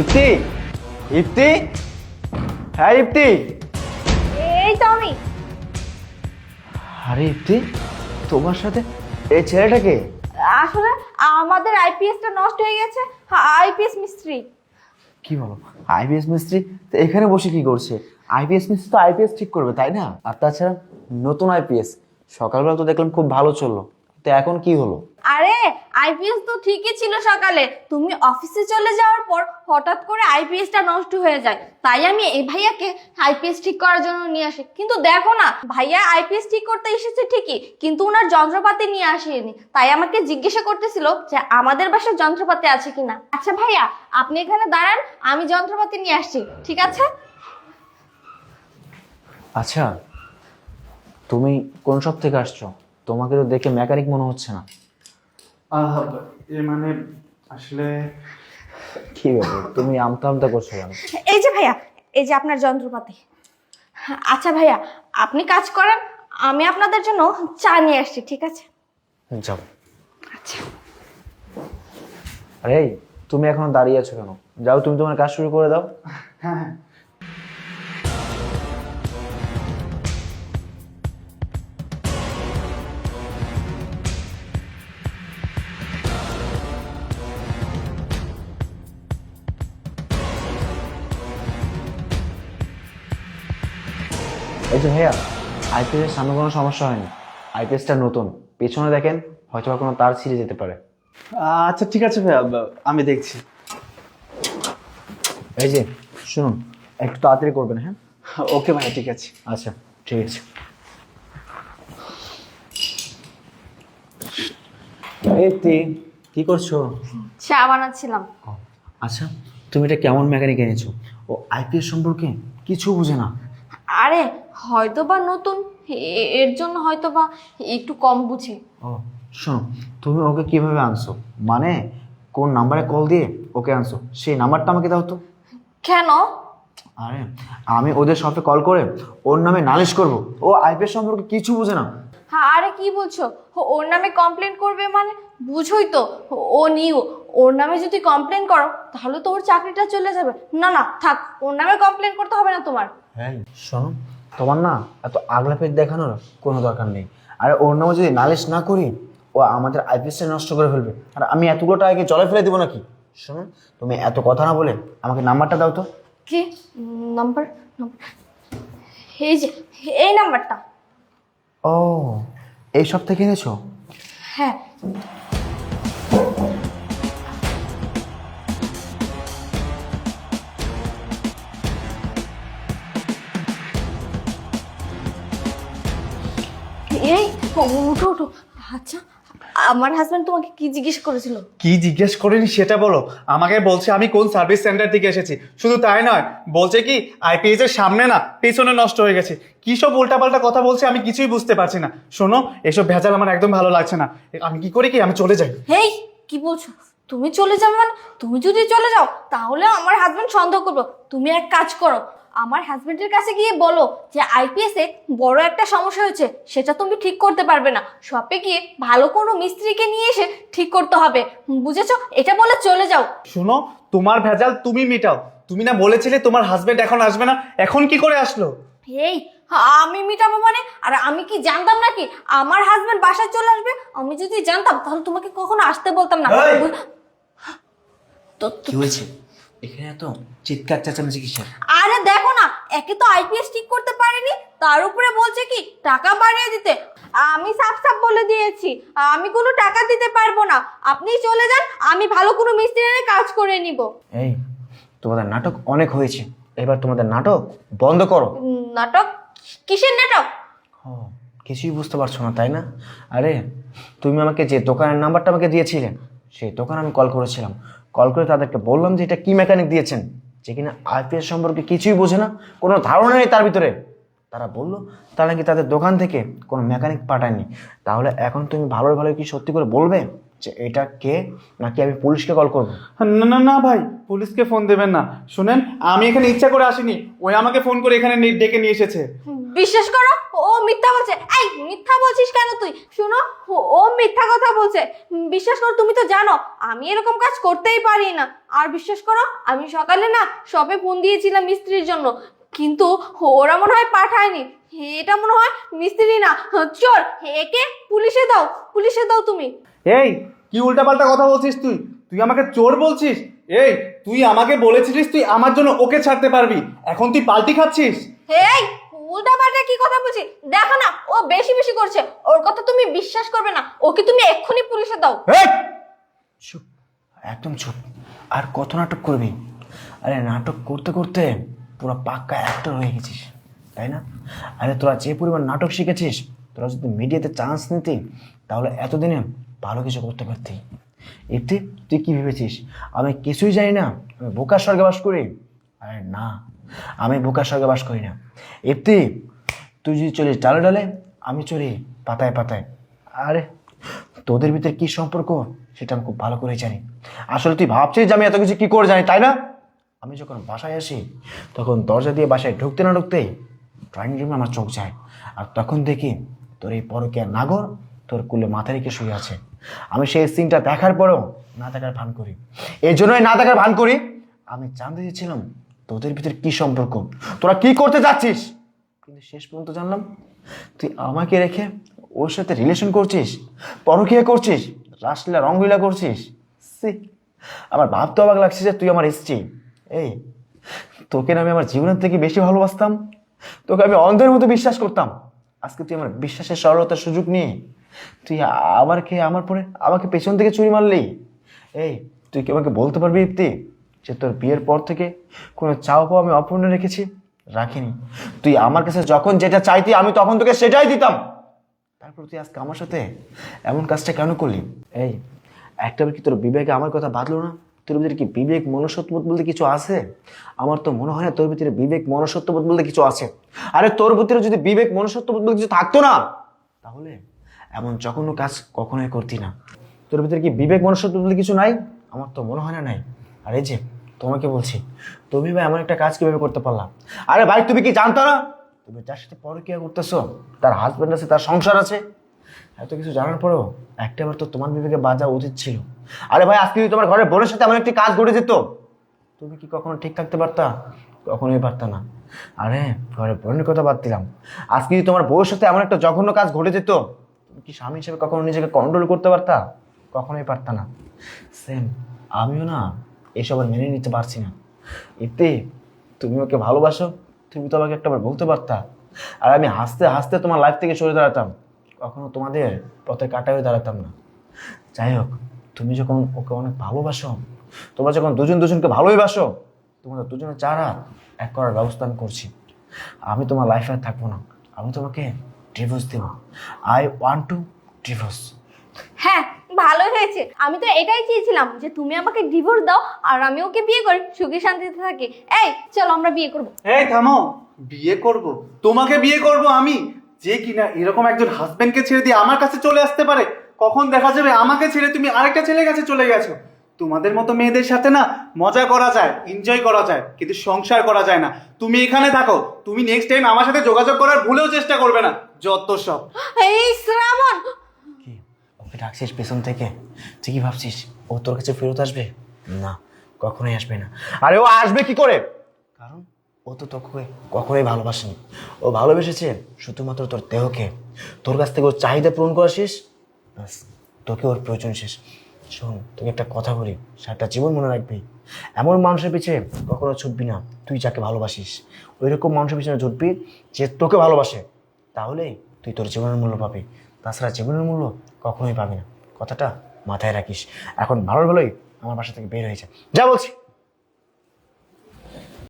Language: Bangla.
ইপ্তি ইপ্তি হ্যাঁ ইপ্তি এই তো আমি। আরে ইপ্তি তোমার সাথে এই ছেলেটাকে আসলে আমাদের আইপিএসটা নষ্ট হয়ে গেছে। আইপিএস মিস্ত্রি। কি বলো? আইপিএস মিস্ত্রি? তো এখানে বসে কি করছে? আইপিএস মিস্ত্রি তো আইপিএস ঠিক করবে তাই না? আর তাছাড়া নতুন আইপিএস। সকালবেলা তো দেখলাম খুব ভালো চলল। তো এখন কি হলো? আরে আইপিএস তো ঠিকই ছিল সকালে। তুমি অফিসে চলে যাওয়ার পর হঠাৎ করে আইপিএসটা নষ্ট হয়ে যায়। তাই আমি এই ভাইয়াকে আইপিএস ঠিক করার জন্য নিয়ে আসি। কিন্তু দেখো না ভাইয়া আইপিএস ঠিক করতে এসেছে ঠিকই কিন্তু ওনার যন্ত্রপাতি নিয়ে আসেনি। তাই আমাকে জিজ্ঞাসা করতেছিল যে আমাদের বাসায় যন্ত্রপাতি আছে কিনা। আচ্ছা ভাইয়া আপনি এখানে দাঁড়ান আমি যন্ত্রপাতি নিয়ে আসছি ঠিক আছে? আচ্ছা তুমি কোন সব থেকে আসছো? তোমাকে তো দেখে মেকানিক মনে হচ্ছে না। এ মানে আসলে কি ব্যাপার? তুমি আমতা আমতা করছ কেন? এই যে ভাইয়া এই যে আপনার যন্ত্রপাতি। আচ্ছা ভাইয়া আপনি কাজ করেন আমি আপনাদের জন্য চা নিয়ে আসছি ঠিক আছে? যাও। আচ্ছা। আরে এই, তুমি এখনও দাঁড়িয়ে আছো কেন? যাও তুমি তোমার কাজ শুরু করে দাও। হ্যাঁ হ্যাঁ। এই যে ভাইয়া আইপিএস এর সামনে কোনো সমস্যা হয়নি। আইপিএসটা নতুন। পেছনে দেখেন হয়তো বা কোনো তার ছিঁড়ে যেতে পারে। আচ্ছা ঠিক আছে ভাইয়া আমি দেখছি। এই যে শুনুন একটু তাড়াতাড়ি করবেন হ্যাঁ? ওকে ভাই ঠিক আছে। আচ্ছা ঠিক আছে। এই তুই কি করছ? চা বানাচ্ছিলাম। আচ্ছা তুমি এটা কেমন মেকানিক এনেছো? ও আইপিএস সম্পর্কে কিছু বুঝে না। আরে হয়তো বা নতুন এর জন্য হয়তো বা একটু কম বুঝে। ও শোনো তুমি ওকে কীভাবে আনছো? মানে কোন নাম্বারে কল দিয়ে ওকে আনছো? সেই নাম্বারটা আমাকে দাও তো। কেন? আরে আমি ওদের শপে কল করে ওর নামে নালিশ করব। ও আইপিএস সম্পর্কে কিছু বুঝে না। হ্যাঁ, আরে কি বলছো? ও- ওর নামে কমপ্লেন করবে মানে বুঝোই তো। ও- ও নিউ ওর নামে যদি কমপ্লেন করো তাহলে তো ওর চাকরিটা চলে যাবে। না না থাক ওর নামে কমপ্লেন করতে হবে না তোমার। হ্যাঁ শোনো তোমার না এত আগলা পেট দেখানোর কোনো দরকার নেই। আর ওর নামে যদি নালিশ না করি ও আমাদের আইপিএসটা নষ্ট করে ফেলবে। আর আমি এতগুলো টাকাকে জলে ফেলে দেবো নাকি? শোনো তুমি এত কথা না বলে আমাকে নাম্বারটা দাও তো। কি? নাম্বার? নাম্বার? এই যে এই নাম্বারটা। ও এই সব থেকে এনেছো হ্যাঁ। উঠো উঠো আচ্ছা আমার হাজবেন্ড তোমাকে কি জিজ্ঞেস করেছিল? কি জিজ্ঞেস করিনি সেটা বলো। আমাকে বলছে আমি কোন সার্ভিস সেন্টার থেকে এসেছি। শুধু তাই নয় বলছে কি আইপিএস এর সামনে না পেছনে নষ্ট হয়ে গেছে। কি সব উল্টাপাল্টা কথা বলছে আমি কিছুই বুঝতে পারছি না। শোনো এসব ভেজাল আমার একদম ভালো লাগছে না। আমি কি করি কি? আমি চলে যাই। হেই কি বলছো? তুমি চলে যাবে মানে? তুমি যদি চলে যাও তাহলে আমার হাজবেন্ড সন্দেহ করব। তুমি এক কাজ করো আমার হাজবেন্ডের কাছে গিয়ে বলো যে আইপিএস এ বড় একটা সমস্যা হয়েছে সেটা তুমি ঠিক করতে পারবে না। শপে গিয়ে ভালো কোনো মিস্ত্রিকে নিয়ে এসে ঠিক করতে হবে। বুঝেছ? এটা বলে চলে যাও। শোনো তোমার ভেজাল তুমি মেটাও। তুমি না বলেছিলে তোমার হাজবেন্ড এখন আসবে না এখন কি করে আসলো? এই আমি মিটাবো মানে? আর আমি কি জানতাম নাকি? আমার হাজবেন্ড বাসায় চলে আসবে? আমি যদি জানতাম তাহলে তোমাকে কখনো আসতে বলতাম না। তো তো- কি হয়েছে? এখানে এত চিৎকার চেঁচামেচি কিসের? আরে দেখো না একে তো আইপিএস ঠিক করতে পারেনি তার উপরে বলছে কি টাকা বাড়িয়ে দিতে। আমি সাফ সাফ বলে দিয়েছি আমি কোনো টাকা দিতে পারব না। আপনি চলে যান আমি ভালো কোনো মিস্ত্রি এনে কাজ করে নিব। এই তোমাদের নাটক অনেক হয়েছে। এবার তোমাদের নাটক বন্ধ করো। নাটক? কিসের নাটক? ও, কিছুই বুঝতে পারছ না তাই না? আরে তুমি আমাকে যে দোকানের নাম্বারটা আমাকে দিয়েছিলে সেই দোকানে আমি কল করেছিলাম। কল করে তাদেরকে বললাম যে এটা কি মেকানিক দিয়েছেন? যে কিনা আইপিএস সম্পর্কে কিছুই বোঝে না কোনো ধারণা নেই তার ভিতরে। তারা বলল তারা নাকি তাদের দোকান থেকে কোনো মেকানিক পাঠায়নি। তাহলে এখন তুমি ভালো ভালো কি সত্যি করে বলবে যে এটা কে নাকি আমি পুলিশকে কল করব? না না না ভাই পুলিশকে ফোন দেবেন না। শুনেন আমি এখানে ইচ্ছা করে আসিনি। ওই আমাকে ফোন করে এখানে ডেকে নিয়ে এসেছে। বিশ্বাস করো ও মিথ্যা বলছে। এই মিথ্যা বলছিস কেন তুই? শুনো ও- মিথ্যা কথা বলছে। বিশ্বাস করো তুমি তো জানো আমি এরকম কাজ করতেই পারি না। আর বিশ্বাস করো আমি সকালে না সবে ফোন দিয়েছিলাম মিস্ত্রির জন্য। কিন্তু ওরা মনে হয় পাঠায়নি। এটা মনে হয় মিস্ত্রি না। চোর। একে পুলিশে দাও পুলিশে দাও তুমি। এই কি উল্টাপাল্টা কথা বলছিস তুই? তুই আমাকে চোর বলছিস? এই তুই আমাকে বলেছিলিস তুই আমার জন্য ওকে ছাড়তে পারবি। এখন তুই পাল্টি খাচ্ছিস? এই উল্টা কি কথা বলছি? দেখো না, ও বেশি বেশি করছে। ওর কথা তুমি বিশ্বাস করবে না। ওকে তুমি এক্ষুনি পুলিশে দাও! চুপ, একদম চুপ। আর কত নাটক করবি? আরে নাটক করতে করতে পুরো পাক্কা অ্যাক্টর হয়ে গেছিস, তাই না? আরে তোরা যে পরিমাণ নাটক শিখেছিস, তোরা যদি মিডিয়াতে চান্স নিতি, তাহলে এতদিনে ভালো কিছু করতে পারতি। এতে তুই কি ভেবেছিস? আমি কিছুই জানি না, আমি বোকার স্বর্গে বাস করি। আরে না আমি বোকার স্বর্গে বাস করি না। এতে তুই যদি চলিস ডালে ডালে, আমি চলি পাতায় পাতায়। আরে, তোদের ভিতরে কি সম্পর্ক? সেটা আমি খুব ভালো করে জানি। আসলে তুই ভাবছিস যে আমি এত কিছু কি করে জানি, তাই না? আমি যখন বাসায় আসি, তখন দরজা দিয়ে বাসায় ঢুকতে না ঢুকতেই ড্রয়িং রুমে আমার চোখ যায়। আর তখন দেখি তোর এই পরকীয়া নাগর তোর কুলে মাথা রেখে শুয়ে আছে। আমি সেই সিনটা দেখার পরেও না দেখার ভান করি। এই জন্যই না দেখার ভান করি। আমি জানতে চেয়েছিলাম তোদের ভিতরে কি সম্পর্ক? তোরা কি করতে যাচ্ছিস? কিন্তু শেষ পর্যন্ত জানলাম। তুই আমাকে রেখে ওর সাথে রিলেশন করছিস? পরকীয়া করছিস? রাসলীলা, রংলীলা করছিস? সি আমার ভাবতে অবাক লাগছে যে তুই আমার স্ত্রী। এই, তোকে আমি আমার জীবনের থেকে বেশি ভালোবাসতাম? তোকে আমি অন্ধের মতো বিশ্বাস করতাম? আজকে তুই আমার বিশ্বাসের সরলতার সুযোগ নিয়ে তুই আবার খেয়ে আমার পরে আমাকে পেছন থেকে চুরি মারলি? এই, তুই কি আমাকে বলতে পারবি ইপ্তি যে তোর বিয়ের পর থেকে কোনো চাও পাও আমি অপূর্ণ রেখেছি, রাখিনি। তুই আমার কাছে যখন যেটা চাইতি, আমি তখন তোকে সেটাই দিতাম। তারপর তুই আজকে আমার সাথে এমন কাজটা কেন করলি? এই একটাবার কি তোর বিবেকে আমার কথা বাঁধলো না? তোর ভিতরে কি বিবেক মনুষ্যত্ববোধ বলতে কিছু আছে? আমার তো মনে হয় না তোর ভিতরে বিবেক মনুষ্যত্ববোধ বলতে কিছু আছে। আরে তোর ভিতরে যদি বিবেক মনুষ্যত্ববোধ বলতে কিছু থাকতো না, তাহলে এমন জঘন্য কাজ কখনোই করতি না। তোর ভিতরে কি বিবেক মনুষ্যত্ব বলতে কিছু নাই? আমার তো মনে হয় না নাই। আর যে তোমাকে বলছি, তুমি ভাই এমন একটা কাজ কীভাবে করতে পারলাম? আরে ভাই, তুমি কি জানতো না? তুমি যার সাথে পরে পরকিয়া করতেছো, তার হাজব্যান্ড আছে, তার সংসার আছে, এত কিছু জানার পরেও একটাবার তো তোমার বিবেকে বাজা উচিত ছিল। আরে ভাই, আজকে তোমার ঘরের বোনের সাথে এমন একটি কাজ ঘটে যেত, তুমি কি কখনো ঠিক থাকতে পারতা? কখনোই পারতা না। আরে ঘরে বোনের কথা বাদ দিলাম। আজকে যদি তোমার বউয়ের সাথে এমন একটা জঘন্য কাজ ঘটে যেত, তুমি কি স্বামী হিসেবে কখনো নিজেকে কন্ট্রোল করতে পারতা? কখনোই পারতা না। সেম আমিও না এসব আর মেনে নিতে পারছি না। এতে তুমি ওকে ভালোবাসো, তুমি তো আমাকে একটাবার বলতে পারতা। আর আমি হাসতে হাসতে তোমার লাইফ থেকে সরে দাঁড়াতাম। কখনো তোমাদের পথে কাটা হয়ে দাঁড়াতাম না। যাই হোক, তুমি যখন ওকে অনেক ভালোবাসো, তোমরা যখন দুজন দুজনকে ভালোই বাসো তোমাদের দুজনের চারা এক করার ব্যবস্থা আমি করছি। আমি তোমার লাইফে আর থাকব না। আমি তোমাকে ডিভোর্স দেবো। আই ওয়ান্ট টু ডিভোর্স হ্যাঁ ভালো হয়েছে। আমি তো এটাই চেয়েছিলাম যে তুমি আমাকে ডিভোর্স দাও আর আমি ওকে বিয়ে করি সুখে শান্তিতে থাকি। এই চলো আমরা বিয়ে করব। এই থামো। বিয়ে করব? তোমাকে বিয়ে করব আমি? যে কিনা এরকম একজন হাজবেন্ডকে ছেড়ে দিয়ে আমার কাছে চলে আসতে পারে কখন দেখা যাবে আমাকে ছেড়ে তুমি আরেকটা ছেলের কাছে চলে গেছো? তোমাদের মতো মেয়েদের সাথে না মজা করা যায় এনজয় করা যায় কিন্তু সংসার করা যায় না। তুমি এখানে থাকো তুমি নেক্সট টাইম আমার সাথে যোগাযোগ করার ভুলেও চেষ্টা করবে না যত সব। এই শ্রাবণ ওকে ডাকছিস পেছন থেকে? তুই কি ভাবছিস ও তোর কাছে ফেরত আসবে? না, কখনোই আসবে না। আরে ও আসবে কি করে? কারণ ও তো তোকে কখনোই ভালোবাসেনি। ও ভালোবেসেছে শুধুমাত্র তোর দেহকে। তোর কাছ থেকে ওর চাহিদা পূরণ করা শেষ? তোকে ওর প্রয়োজন শেষ। শোন, তোকে একটা কথা বলি, সারাটা জীবন মনে রাখবি। এমন মানুষের পিছিয়ে কখনো ছুটবি না, তুই যাকে ভালোবাসিস। ওই রকম মানুষের পিছনে ছুটবি যে তোকে ভালোবাসে। তাহলেই তুই তোর জীবনের মূল্য পাবি। তাছাড়া জীবনের মূল্য কখনোই পাবি না। কথাটা মাথায় রাখিস। এখন ভালো ভালোই আমার বাসা থেকে বের হয়েছে। যা বলছি।